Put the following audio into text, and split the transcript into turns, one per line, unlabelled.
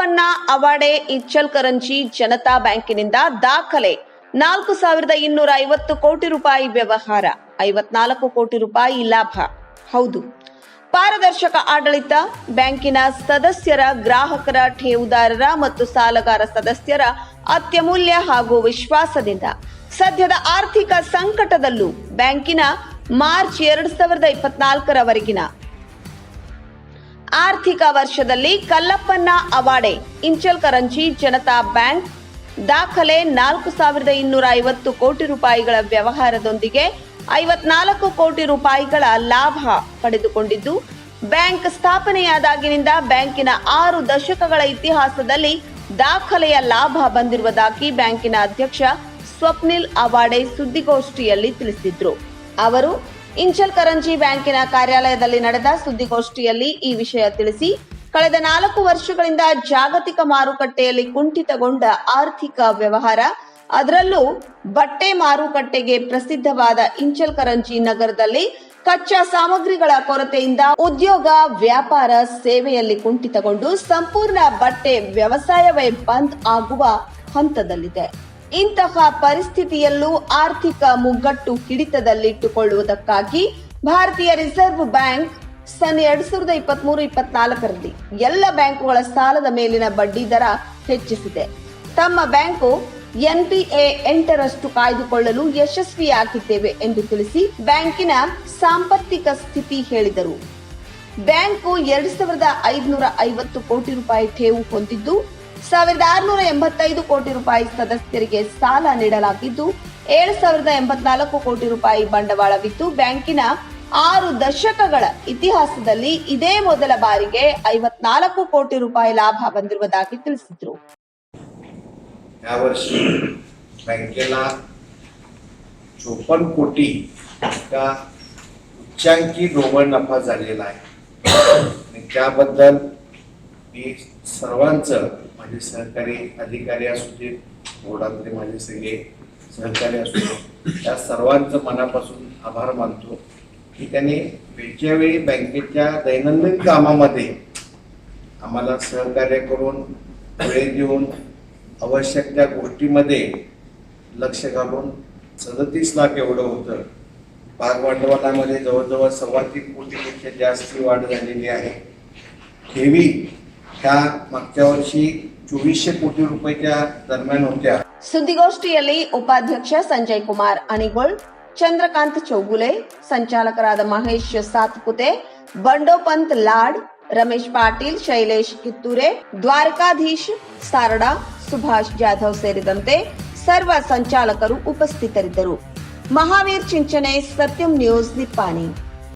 ಕಲ್ಲಪ್ಪಣ್ಣ ಅವಾಡೆ ಇಚ್ಚಲ್ಕರಂಜಿ ಜನತಾ ಬ್ಯಾಂಕಿನಿಂದ ದಾಖಲೆ. ನಾಲ್ಕು ಸಾವಿರದ ಇನ್ನೂರ ಐವತ್ತು ಕೋಟಿ ರೂಪಾಯಿ ವ್ಯವಹಾರ, ಐವತ್ನಾಲ್ಕು ಕೋಟಿ ರೂಪಾಯಿ ಲಾಭ. ಹೌದು. ಪಾರದರ್ಶಕ ಆಡಳಿತ, ಬ್ಯಾಂಕಿನ ಸದಸ್ಯರ, ಗ್ರಾಹಕರ ಠೇವುದಾರರ ಮತ್ತು ಸಾಲಗಾರ ಸದಸ್ಯರ ಅತ್ಯಮೂಲ್ಯ ಹಾಗೂ ವಿಶ್ವಾಸದಿಂದ. ಸದ್ಯದ ಆರ್ಥಿಕ ಸಂಕಟದಲ್ಲೂ ಬ್ಯಾಂಕಿನ ಮಾರ್ಚ್ ಎರಡು ಸಾವಿರದ ಇಪ್ಪತ್ನಾಲ್ಕರವರೆಗಿನ ಆರ್ಥಿಕ ವರ್ಷದಲ್ಲಿ ಕಲ್ಲಪ್ಪನ ಅವಾಡೆ ಇಂಚಲ್ಕರಂಜಿ ಜನತಾ ಬ್ಯಾಂಕ್. ದಾಖಲೆ ನಾಲ್ಕು ಸಾವಿರದ ಇನ್ನೂರ ಐವತ್ತು ಕೋಟಿ ರೂಪಾಯಿಗಳ ವ್ಯವಹಾರದೊಂದಿಗೆ ಐವತ್ನಾಲ್ಕು ಕೋಟಿ ರೂಪಾಯಿಗಳ ಲಾಭ ಪಡೆದುಕೊಂಡಿದ್ದು, ಬ್ಯಾಂಕ್ ಸ್ಥಾಪನೆಯಾದಾಗಿನಿಂದ ಬ್ಯಾಂಕಿನ ಆರು ದಶಕಗಳ ಇತಿಹಾಸದಲ್ಲಿ ದಾಖಲೆಯ ಲಾಭ ಬಂದಿರುವುದಾಗಿ ಬ್ಯಾಂಕಿನ ಅಧ್ಯಕ್ಷ ಸ್ವಪ್ನಿಲ್ ಅವಾಡೆ ಸುದ್ದಿಗೋಷ್ಠಿಯಲ್ಲಿ ತಿಳಿಸಿದ್ರು. ಅವರು ಇಂಚಲ್ ಕರಂಜಿ ಬ್ಯಾಂಕಿನ ಕಾರ್ಯಾಲಯದಲ್ಲಿ ನಡೆದ ಸುದ್ದಿಗೋಷ್ಠಿಯಲ್ಲಿ ಈ ವಿಷಯ ತಿಳಿಸಿ, ಕಳೆದ ನಾಲ್ಕು ವರ್ಷಗಳಿಂದ ಜಾಗತಿಕ ಮಾರುಕಟ್ಟೆಯಲ್ಲಿ ಕುಂಠಿತಗೊಂಡ ಆರ್ಥಿಕ ವ್ಯವಹಾರ, ಅದರಲ್ಲೂ ಬಟ್ಟೆ ಮಾರುಕಟ್ಟೆಗೆ ಪ್ರಸಿದ್ಧವಾದ ಇಂಚಲ್ ಕರಂಜಿ ನಗರದಲ್ಲಿ ಕಚ್ಚಾ ಸಾಮಗ್ರಿಗಳ ಕೊರತೆಯಿಂದ ಉದ್ಯೋಗ, ವ್ಯಾಪಾರ ಸೇವೆಯಲ್ಲಿ ಕುಂಠಿತಗೊಂಡು ಸಂಪೂರ್ಣ ಬಟ್ಟೆ ವ್ಯವಸಾಯವೇ ಬಂದ್ ಆಗುವ ಹಂತದಲ್ಲಿದೆ. ಇಂತಹ ಪರಿಸ್ಥಿತಿಯಲ್ಲೂ ಆರ್ಥಿಕ ಮುಗ್ಗಟ್ಟು ಹಿಡಿತದಲ್ಲಿಟ್ಟುಕೊಳ್ಳುವುದಕ್ಕಾಗಿ ಭಾರತೀಯ ರಿಸರ್ವ್ ಬ್ಯಾಂಕ್ ಸನ್ ಎರಡ್ ಸಾವಿರದ ಇಪ್ಪತ್ತ್ ಮೂರು ಇಪ್ಪತ್ನಾಲ್ಕರಲ್ಲಿ ಎಲ್ಲ ಬ್ಯಾಂಕುಗಳ ಸಾಲದ ಮೇಲಿನ ಬಡ್ಡಿ ದರ ಹೆಚ್ಚಿಸಿದೆ. ತಮ್ಮ ಬ್ಯಾಂಕು ಎನ್ಪಿಎ ಎಂಟರಷ್ಟು ಕಾಯ್ದುಕೊಳ್ಳಲು ಯಶಸ್ವಿಯಾಗಿದ್ದೇವೆ ಎಂದು ತಿಳಿಸಿ ಬ್ಯಾಂಕಿನ ಸಾಂಪತ್ತಿಕ ಸ್ಥಿತಿ ಹೇಳಿದರು. ಬ್ಯಾಂಕು ಎರಡ್ ಸಾವಿರದ ಐದುನೂರ ಐವತ್ತು ಕೋಟಿ ರೂಪಾಯಿ ಠೇವು ಹೊಂದಿದ್ದು ಸಾವಿರದ ಆರುನೂರ ಎಂಬತ್ತೈದು ಕೋಟಿ ರೂಪಾಯಿ ಸದಸ್ಯರಿಗೆ ಸಾಲ ನೀಡಲಾಗಿದ್ದು ಏಳು ಸಾವಿರದ ಎಂಬತ್ನಾಲ್ಕು ಕೋಟಿ ರೂಪಾಯಿ ಬಂಡವಾಳವಿದ್ದು ಬ್ಯಾಂಕಿನ ಆರು ದಶಕಗಳ ಇತಿಹಾಸದಲ್ಲಿ ಇದೇ ಮೊದಲ ಬಾರಿಗೆ ಐವತ್ನಾಲ್ಕು ಕೋಟಿ ರೂಪಾಯಿ ಲಾಭ ಬಂದಿರುವುದಾಗಿ ತಿಳಿಸಿದ್ರು
यावर्षी बँकेला चोपन्न कोटी इतका उच्चांकी ढोबळ नफा झालेला आहे आणि त्याबद्दल मी सर्वांचं माझे सहकारी अधिकारी असू दे बोर्डातले माझे सगळे सहकारी असू दे त्या सर्वांचं मनापासून आभार मानतो की त्यांनी वेळच्या वेळी बँकेच्या दैनंदिन कामामध्ये आम्हाला सहकार्य करून वेळ देऊन आवश्यक त्या गोष्टीमध्ये लक्ष घालून सदतीस लाख एवढं होतं. भाग भांडवलामध्ये जवळजवळ सव्वा तीन कोटीपेक्षा जास्त वाढ झालेली आहे. ठेवी ह्या मागच्या वर्षी चोवीसशे कोटी रुपयाच्या दरम्यान होत्या
ಸುದ್ದಿಗೋಷ್ಠಿಯಲ್ಲಿ ಉಪಾಧ್ಯಕ್ಷ ಸಂಜಯ್ ಕುಮಾರ್ ಅಣಿಗೋಳ್ ಚಂದ್ರಕಾಂತ್ ಚೌಗುಲೆ ಸಂಚಾಲಕರಾದ ಮಹೇಶ್ ಸಾತ್ಪುತೆ ಬಂಡೋಪಂತ್ ಲಾಡ್ ರಮೇಶ್ ಪಾಟೀಲ್ ಶೈಲೇಶ್ ಕಿತ್ತೂರೆ ದ್ವಾರಕಾಧೀಶ್ ಸಾರಡಾ ಸುಭಾಷ್ ಜಾಧವ್ ಸೇರಿದಂತೆ ಸರ್ವ ಸಂಚಾಲಕರು ಉಪಸ್ಥಿತರಿದ್ದರು ಮಹಾವೀರ್ ಚಿಂಚನೆ ಸತ್ಯಂ ನ್ಯೂಸ್ ನಿಪ್ಪಾಣಿ